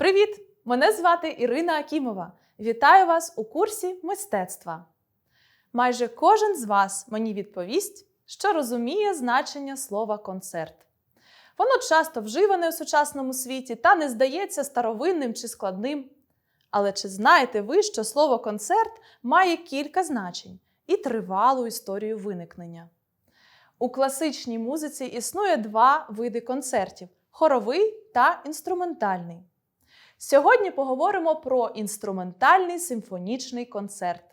Привіт! Мене звати Ірина Акімова. Вітаю вас у курсі мистецтва. Майже кожен з вас мені відповість, що розуміє значення слова концерт. Воно часто вживане у сучасному світі та не здається старовинним чи складним. Але чи знаєте ви, що слово концерт має кілька значень і тривалу історію виникнення? У класичній музиці існує два види концертів хоровий та інструментальний. Сьогодні поговоримо про інструментальний симфонічний концерт.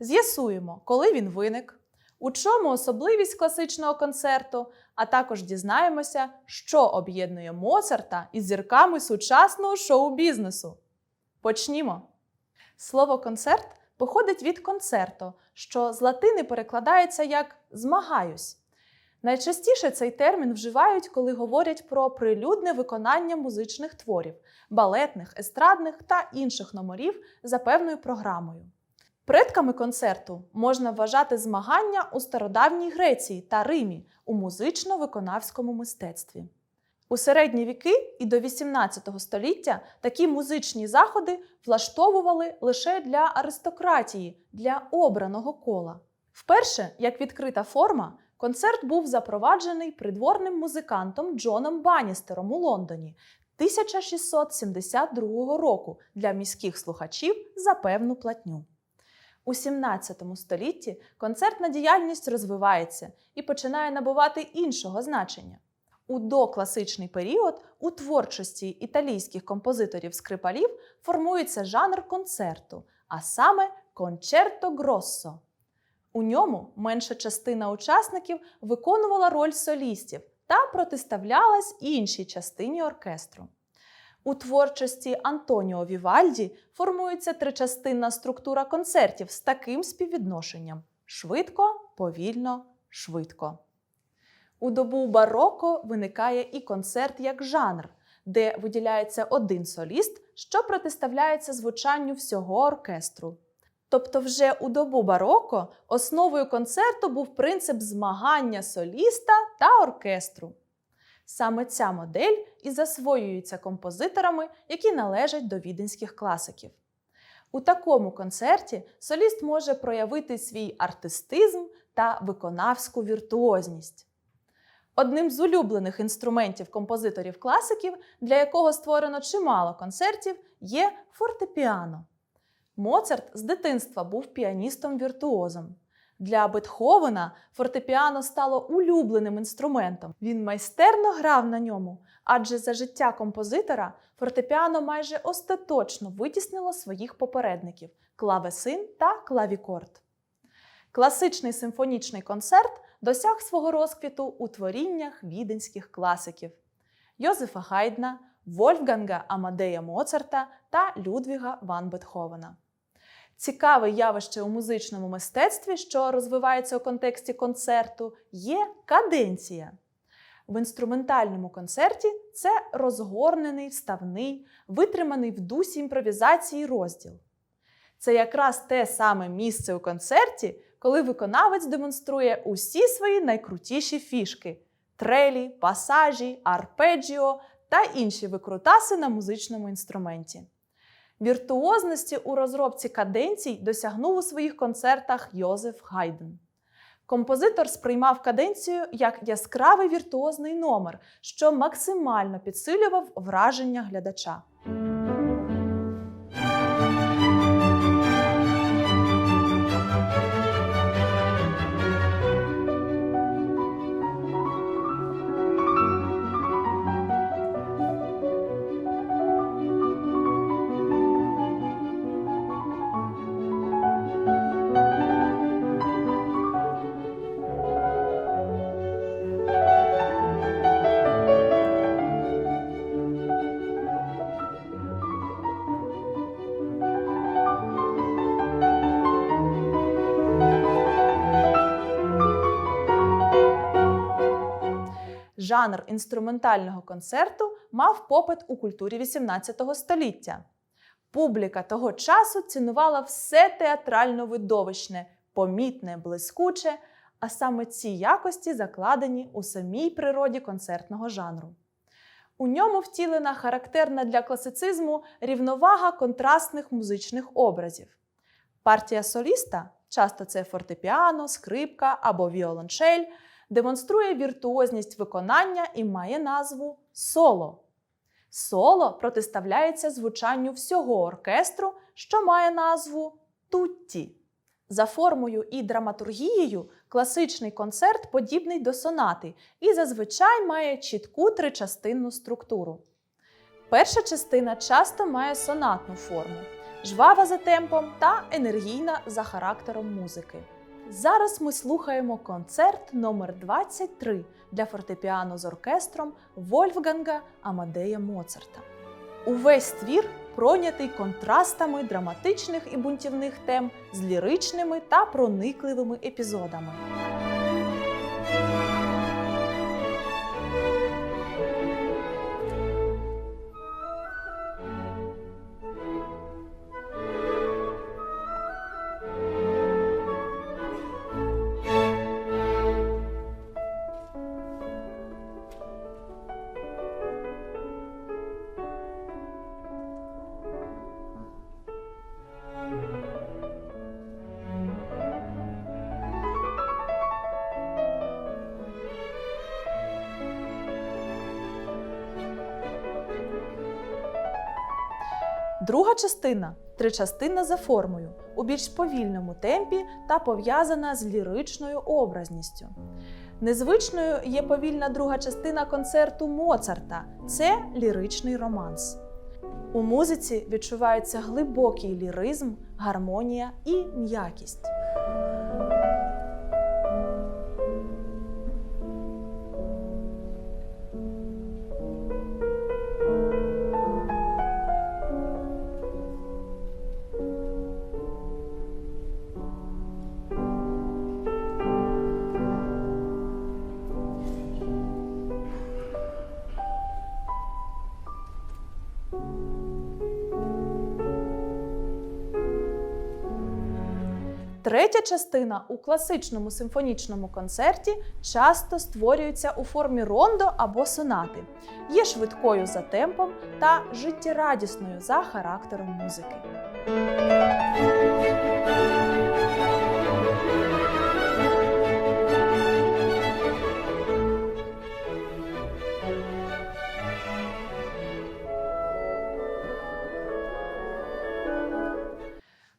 З'ясуємо, коли він виник, у чому особливість класичного концерту, а також дізнаємося, що об'єднує Моцарта із зірками сучасного шоу-бізнесу. Почнімо. Слово концерт походить від концерто, що з латини перекладається як змагаюсь. Найчастіше цей термін вживають, коли говорять про прилюдне виконання музичних творів, балетних, естрадних та інших номерів за певною програмою. Предками концерту можна вважати змагання у стародавній Греції та Римі у музично-виконавському мистецтві. У середні віки і до 18 століття такі музичні заходи влаштовували лише для аристократії, для обраного кола. Вперше, як відкрита форма, концерт був запроваджений придворним музикантом Джоном Баністером у Лондоні 1672 року для міських слухачів за певну платню. У 17 столітті концертна діяльність розвивається і починає набувати іншого значення. У докласичний період у творчості італійських композиторів-скрипалів формується жанр концерту, а саме кончерто гроссо. У ньому менша частина учасників виконувала роль солістів та протиставлялась іншій частині оркестру. У творчості Антоніо Вівальді формується тричастинна структура концертів з таким співвідношенням: швидко, повільно, швидко. У добу бароко виникає і концерт як жанр, де виділяється один соліст, що протиставляється звучанню всього оркестру. Тобто, вже у добу бароко основою концерту був принцип змагання соліста та оркестру. Саме ця модель і засвоюється композиторами, які належать до віденських класиків. У такому концерті соліст може проявити свій артистизм та виконавську віртуозність. Одним з улюблених інструментів композиторів-класиків, для якого створено чимало концертів, є фортепіано. Моцарт з дитинства був піаністом-віртуозом. Для Бетховена фортепіано стало улюбленим інструментом. Він майстерно грав на ньому, адже за життя композитора фортепіано майже остаточно витіснило своїх попередників клавесин та клавікорд. Класичний симфонічний концерт досяг свого розквіту у творіннях віденських класиків Йозефа Гайдна, Вольфганга Амадея Моцарта та Людвіга Ван Бетховена. Цікаве явище у музичному мистецтві, що розвивається у контексті концерту, є каденція. В інструментальному концерті це розгорнений, вставний, витриманий в дусі імпровізації розділ. Це якраз те саме місце у концерті, коли виконавець демонструє усі свої найкрутіші фішки трелі, пасажі, арпеджіо та інші викрутаси на музичному інструменті. Віртуозності у розробці каденцій досягнув у своїх концертах Йозеф Гайден. Композитор сприймав каденцію як яскравий віртуозний номер, що максимально підсилював враження глядача. Жанр інструментального концерту мав попит у культурі XVIII століття. Публіка того часу цінувала все театрально видовищне, помітне, блискуче, а саме ці якості закладені у самій природі концертного жанру. У ньому втілена характерна для класицизму рівновага контрастних музичних образів. Партія соліста, часто це фортепіано, скрипка або віолончель, демонструє віртуозність виконання і має назву соло. Соло протиставляється звучанню всього оркестру, що має назву тутті. За формою і драматургією класичний концерт подібний до сонати і зазвичай має чітку тричастинну структуру. Перша частина часто має сонатну форму, жвава за темпом та енергійна за характером музики. Зараз ми слухаємо концерт номер 23 для фортепіано з оркестром Вольфганга Амадея Моцарта. Увесь твір пройнятий контрастами драматичних і бунтівних тем з ліричними та проникливими епізодами. Друга частина тричастинна за формою, у більш повільному темпі та пов'язана з ліричною образністю. Незвичною є повільна друга частина концерту Моцарта це ліричний романс. У музиці відчувається глибокий ліризм, гармонія і м'якість. Третя частина у класичному симфонічному концерті часто створюється у формі рондо або сонати, є швидкою за темпом та життєрадісною за характером музики.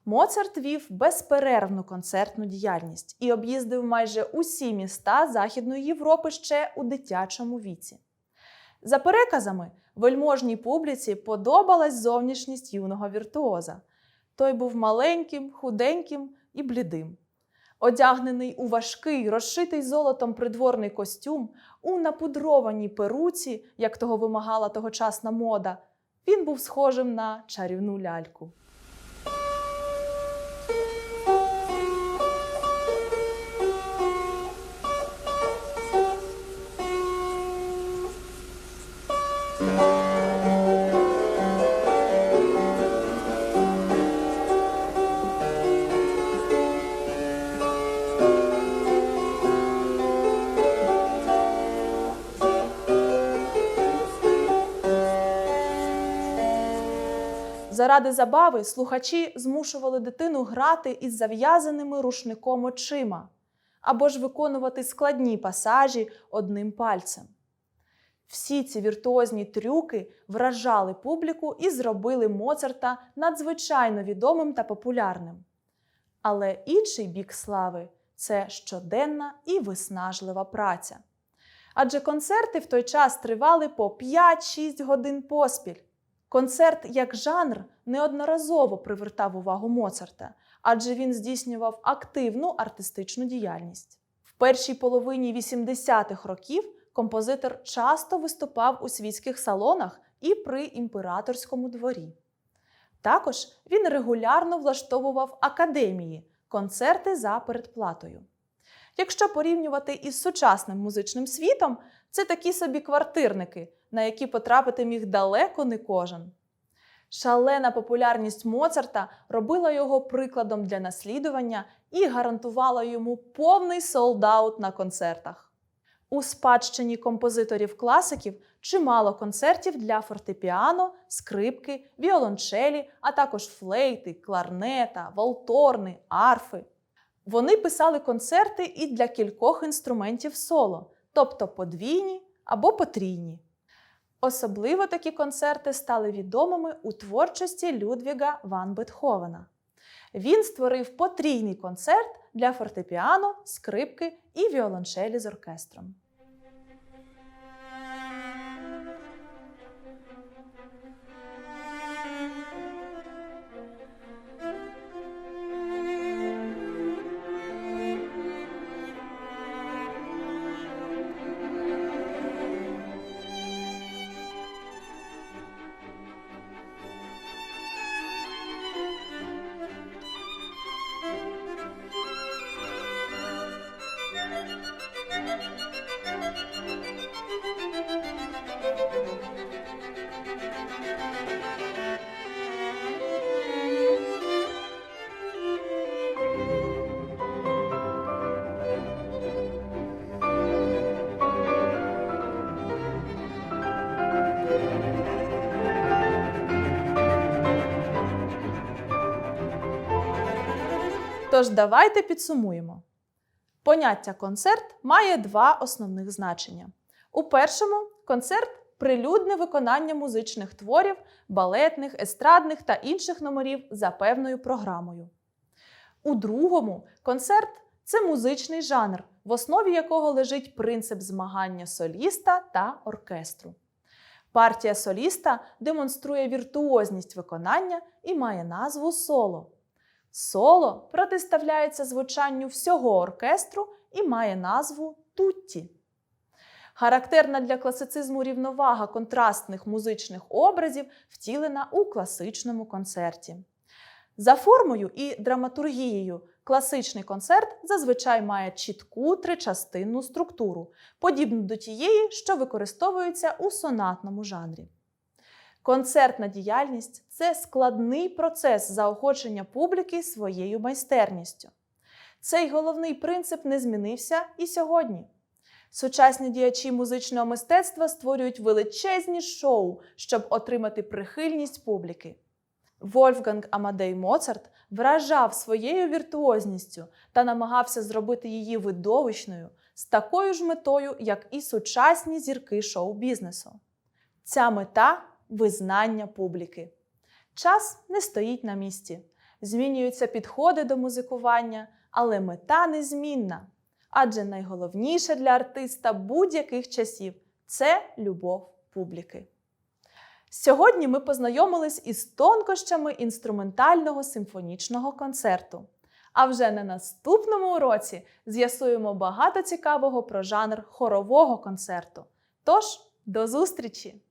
Моцарт вів безперервну концертну діяльність і об'їздив майже усі міста Західної Європи ще у дитячому віці. За переказами, вельможній публіці подобалась зовнішність юного віртуоза. Той був маленьким, худеньким і блідим. Одягнений у важкий, розшитий золотом придворний костюм, у напудрованій перуці, як того вимагала тогочасна мода, він був схожим на чарівну ляльку. Заради забави слухачі змушували дитину грати із зав'язаними рушником очима або ж виконувати складні пасажі одним пальцем. Всі ці віртуозні трюки вражали публіку і зробили Моцарта надзвичайно відомим та популярним. Але інший бік слави це щоденна і виснажлива праця. Адже концерти в той час тривали по 5-6 годин поспіль. Концерт як жанр неодноразово привертав увагу Моцарта, адже він здійснював активну артистичну діяльність. В першій половині 80-х років композитор часто виступав у світських салонах і при імператорському дворі. Також він регулярно влаштовував академії, концерти за передплатою. Якщо порівнювати із сучасним музичним світом, це такі собі квартирники, на які потрапити міг далеко не кожен. Шалена популярність Моцарта робила його прикладом для наслідування і гарантувала йому повний солдаут на концертах. У спадщині композиторів-класиків чимало концертів для фортепіано, скрипки, віолончелі, а також флейти, кларнета, валторни, арфи. Вони писали концерти і для кількох інструментів соло, тобто подвійні або потрійні. Особливо такі концерти стали відомими у творчості Людвіга Ван Бетховена. Він створив потрійний концерт для фортепіано, скрипки і віолончелі з оркестром. Тож давайте підсумуємо. Поняття концерт має два основних значення. У першому концерт прилюдне виконання музичних творів, балетних, естрадних та інших номерів за певною програмою. У другому концерт це музичний жанр, в основі якого лежить принцип змагання соліста та оркестру. Партія соліста демонструє віртуозність виконання і має назву соло. Соло протиставляється звучанню всього оркестру і має назву тутті. Характерна для класицизму рівновага контрастних музичних образів втілена у класичному концерті. За формою і драматургією класичний концерт зазвичай має чітку тричастинну структуру, подібну до тієї, що використовується у сонатному жанрі. Концертна діяльність це складний процес заохочення публіки своєю майстерністю. Цей головний принцип не змінився і сьогодні. Сучасні діячі музичного мистецтва створюють величезні шоу, щоб отримати прихильність публіки. Вольфганг Амадей Моцарт вражав своєю віртуозністю та намагався зробити її видовищною з такою ж метою, як і сучасні зірки шоу-бізнесу. Ця мета визнання публіки. Час не стоїть на місці, змінюються підходи до музикування, але мета незмінна. Адже найголовніше для артиста будь-яких часів це любов публіки. Сьогодні ми познайомились із тонкощами інструментального симфонічного концерту. А вже на наступному уроці з'ясуємо багато цікавого про жанр хорового концерту. Тож, до зустрічі!